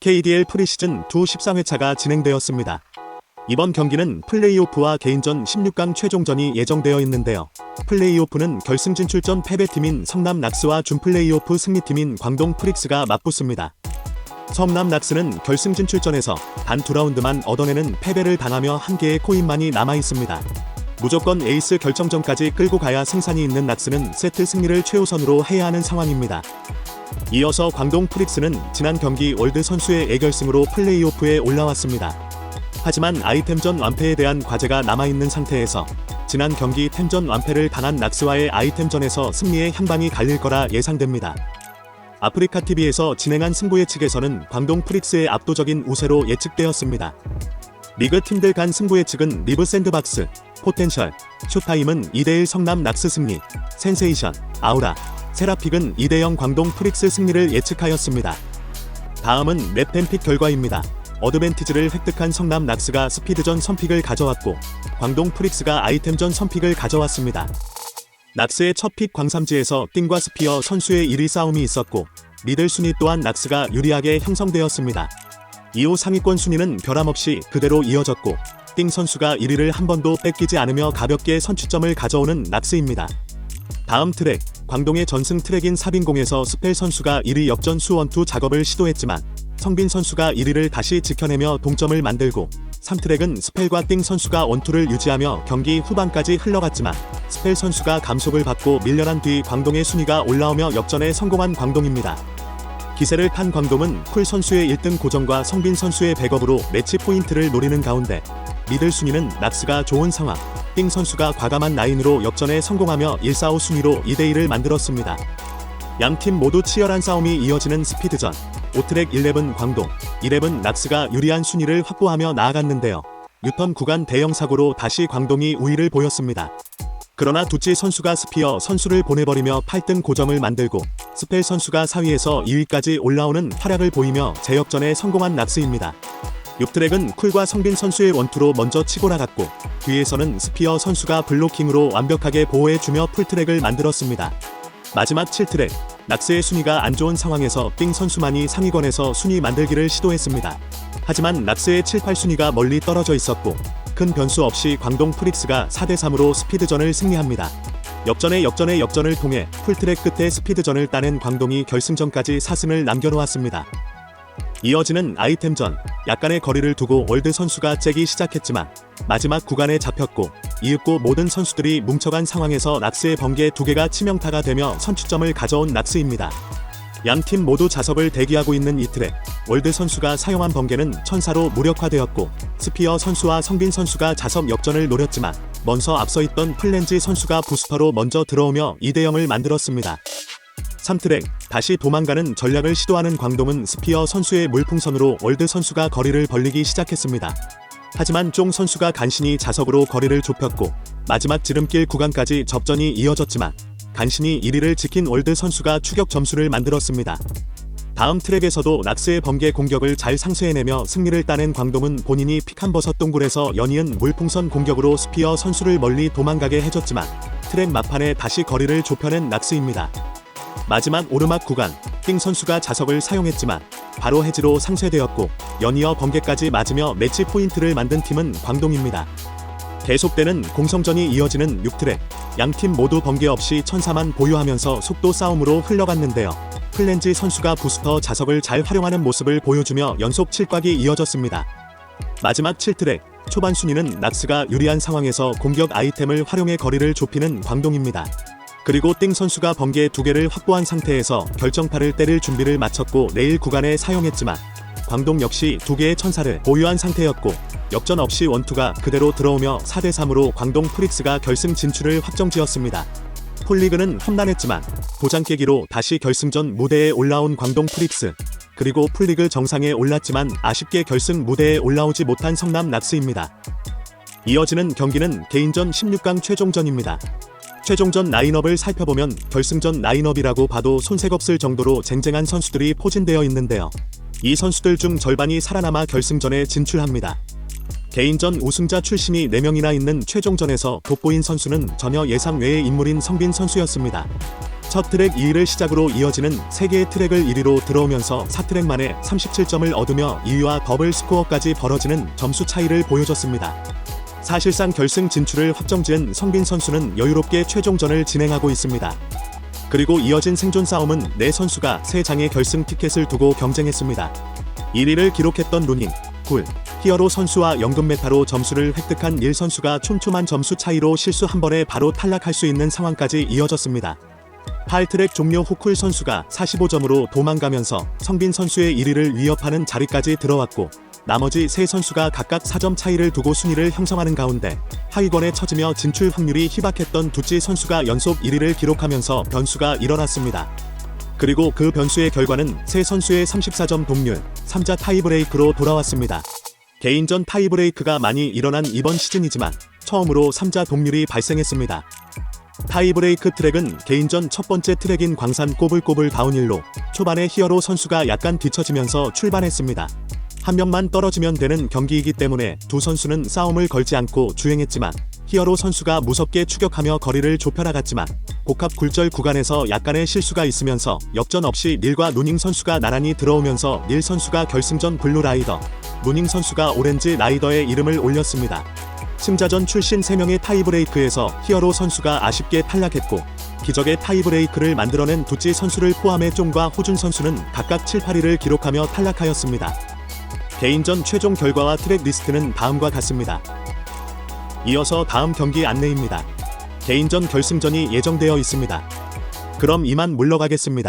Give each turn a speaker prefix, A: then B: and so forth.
A: KDL 프리시즌 2 13회차가 진행되었습니다. 이번 경기는 플레이오프와 개인전 16강 최종전이 예정되어 있는데요. 플레이오프는 결승 진출전 패배팀인 성남 낙스와 준플레이오프 승리팀인 광동 프릭스가 맞붙습니다. 성남 낙스는 결승 진출전에서 단 두 라운드만 얻어내는 패배를 당하며 한 개의 코인만이 남아 있습니다. 무조건 에이스 결정전까지 끌고 가야 승산이 있는 낙스는 세트 승리를 최우선으로 해야 하는 상황입니다. 이어서 광동 프릭스는 지난 경기 월드 선수의 애결승으로 플레이오프에 올라왔습니다. 하지만 아이템전 완패에 대한 과제가 남아있는 상태에서 지난 경기 템전 완패를 당한 낙스와의 아이템전에서 승리의 향방이 갈릴 거라 예상됩니다. 아프리카 TV에서 진행한 승부 예측에서는 광동 프릭스의 압도적인 우세로 예측되었습니다. 리그 팀들 간 승부 예측은 리브 샌드박스, 포텐셜, 쇼타임은 2대1 성남 낙스 승리, 센세이션, 아우라, 세라픽은 2대0 광동 프릭스 승리를 예측하였습니다. 다음은 맵펜픽 결과입니다. 어드밴티지를 획득한 성남 낙스가 스피드전 선픽을 가져왔고 광동 프릭스가 아이템전 선픽을 가져왔습니다. 낙스의 첫 픽 광삼지에서 띵과 스피어 선수의 1위 싸움이 있었고 미들 순위 또한 낙스가 유리하게 형성되었습니다. 이후 상위권 순위는 변함없이 그대로 이어졌고 띵 선수가 1위를 한 번도 뺏기지 않으며 가볍게 선취점을 가져오는 낙스입니다. 다음 트랙, 광동의 전승 트랙인 사빈공에서 스펠 선수가 1위 역전 수원투 작업을 시도했지만 성빈 선수가 1위를 다시 지켜내며 동점을 만들고 3트랙은 스펠과 띵 선수가 원투를 유지하며 경기 후반까지 흘러갔지만 스펠 선수가 감속을 받고 밀려난 뒤 광동의 순위가 올라오며 역전에 성공한 광동입니다. 기세를 탄 광동은 쿨 선수의 1등 고정과 성빈 선수의 백업으로 매치 포인트를 노리는 가운데 미들 순위는 낙스가 좋은 상황, 띵 선수가 과감한 라인으로 역전에 성공하며 1-4-5 순위로 2대1을 만들었습니다. 양팀 모두 치열한 싸움이 이어지는 스피드전, 5트랙 11 광동, 11 낙스가 유리한 순위를 확보하며 나아갔는데요. 뉴턴 구간 대형 사고로 다시 광동이 우위를 보였습니다. 그러나 두치 선수가 스피어 선수를 보내버리며 8등 고점을 만들고 스펠 선수가 4위에서 2위까지 올라오는 활약을 보이며 재역전에 성공한 낙스입니다. 6트랙은 쿨과 성빈 선수의 원투로 먼저 치고 나갔고 뒤에서는 스피어 선수가 블로킹으로 완벽하게 보호해주며 풀트랙을 만들었습니다. 마지막 7트랙, 낙스의 순위가 안 좋은 상황에서 띵 선수만이 상위권에서 순위 만들기를 시도했습니다. 하지만 낙스의 7, 8순위가 멀리 떨어져 있었고 큰 변수 없이 광동 프릭스가 4대3으로 스피드전을 승리합니다. 역전의 역전의 역전을 통해 풀트랙 끝에 스피드전을 따낸 광동이 결승전까지 4승을 남겨놓았습니다. 이어지는 아이템전, 약간의 거리를 두고 월드 선수가 째기 시작했지만 마지막 구간에 잡혔고 이윽고 모든 선수들이 뭉쳐간 상황에서 낙스의 번개 두 개가 치명타가 되며 선취점을 가져온 낙스입니다. 양 팀 모두 자석을 대기하고 있는 이 트랙, 월드 선수가 사용한 번개는 천사로 무력화되었고 스피어 선수와 성빈 선수가 자석 역전을 노렸지만 먼저 앞서 있던 플랜지 선수가 부스터로 먼저 들어오며 2대0을 만들었습니다. 3트랙 다시 도망가는 전략을 시도하는 광동은 스피어 선수의 물풍선으로 월드 선수가 거리를 벌리기 시작했습니다. 하지만 쫑 선수가 간신히 자석으로 거리를 좁혔고 마지막 지름길 구간까지 접전이 이어졌지만 간신히 1위를 지킨 월드 선수가 추격 점수를 만들었습니다. 다음 트랙에서도 낙스의 번개 공격을 잘 상쇄해내며 승리를 따낸 광동은 본인이 픽한 버섯 동굴에서 연이은 물풍선 공격으로 스피어 선수를 멀리 도망가게 해줬지만 트랙 막판에 다시 거리를 좁혀낸 낙스입니다. 마지막 오르막 구간, 띵 선수가 자석을 사용했지만 바로 해지로 상쇄되었고 연이어 번개까지 맞으며 매치 포인트를 만든 팀은 광동입니다. 계속되는 공성전이 이어지는 6트랙, 양팀 모두 번개 없이 천사만 보유하면서 속도 싸움으로 흘러갔는데요. 플랜지 선수가 부스터 자석을 잘 활용하는 모습을 보여주며 연속 7곽이 이어졌습니다. 마지막 7트랙, 초반 순위는 낙스가 유리한 상황에서 공격 아이템을 활용해 거리를 좁히는 광동입니다. 그리고 띵 선수가 번개 두 개를 확보한 상태에서 결정타를 때릴 준비를 마쳤고 내일 구간에 사용했지만 광동 역시 두 개의 천사를 보유한 상태였고 역전 없이 원투가 그대로 들어오며 4대3으로 광동 프릭스가 결승 진출을 확정지었습니다. 폴리그는 험난했지만 도장 깨기로 다시 결승전 무대에 올라온 광동 프릭스 그리고 풀리그 정상에 올랐지만 아쉽게 결승 무대에 올라오지 못한 성남 낙스입니다. 이어지는 경기는 개인전 16강 최종전입니다. 최종전 라인업을 살펴보면 결승전 라인업이라고 봐도 손색 없을 정도로 쟁쟁한 선수들이 포진되어 있는데요. 이 선수들 중 절반이 살아남아 결승전에 진출합니다. 개인전 우승자 출신이 4명이나 있는 최종전에서 돋보인 선수는 전혀 예상 외의 인물인 성빈 선수였습니다. 첫 트랙 2위를 시작으로 이어지는 3개의 트랙을 1위로 들어오면서 4트랙 만에 37점을 얻으며 2위와 더블 스코어까지 벌어지는 점수 차이를 보여줬습니다. 사실상 결승 진출을 확정지은 성빈 선수는 여유롭게 최종전을 진행하고 있습니다. 그리고 이어진 생존 싸움은 네 선수가 세 장의 결승 티켓을 두고 경쟁했습니다. 1위를 기록했던 루닝, 굴, 히어로 선수와 연금 메타로 점수를 획득한 1 선수가 촘촘한 점수 차이로 실수 한 번에 바로 탈락할 수 있는 상황까지 이어졌습니다. 8트랙 종료 후쿨 선수가 45점으로 도망가면서 성빈 선수의 1위를 위협하는 자리까지 들어왔고 나머지 세 선수가 각각 4점 차이를 두고 순위를 형성하는 가운데 하위권에 처지며 진출 확률이 희박했던 두찌 선수가 연속 1위를 기록하면서 변수가 일어났습니다. 그리고 그 변수의 결과는 세 선수의 34점 동률, 3자 타이브레이크로 돌아왔습니다. 개인전 타이브레이크가 많이 일어난 이번 시즌이지만 처음으로 3자 동률이 발생했습니다. 타이브레이크 트랙은 개인전 첫 번째 트랙인 광산 꼬불꼬불 다운힐로 초반에 히어로 선수가 약간 뒤처지면서 출발했습니다. 한 명만 떨어지면 되는 경기이기 때문에 두 선수는 싸움을 걸지 않고 주행했지만 히어로 선수가 무섭게 추격하며 거리를 좁혀 나갔지만 복합 굴절 구간에서 약간의 실수가 있으면서 역전 없이 닐과 누닝 선수가 나란히 들어오면서 닐 선수가 결승전 블루 라이더, 누닝 선수가 오렌지 라이더의 이름을 올렸습니다. 승자전 출신 3명의 타이브레이크에서 히어로 선수가 아쉽게 탈락했고 기적의 타이브레이크를 만들어낸 두찌 선수를 포함해 쫑과 호준 선수는 각각 7, 8위를 기록하며 탈락하였습니다. 개인전 최종 결과와 트랙 리스트는 다음과 같습니다. 이어서 다음 경기 안내입니다. 개인전 결승전이 예정되어 있습니다. 그럼 이만 물러가겠습니다.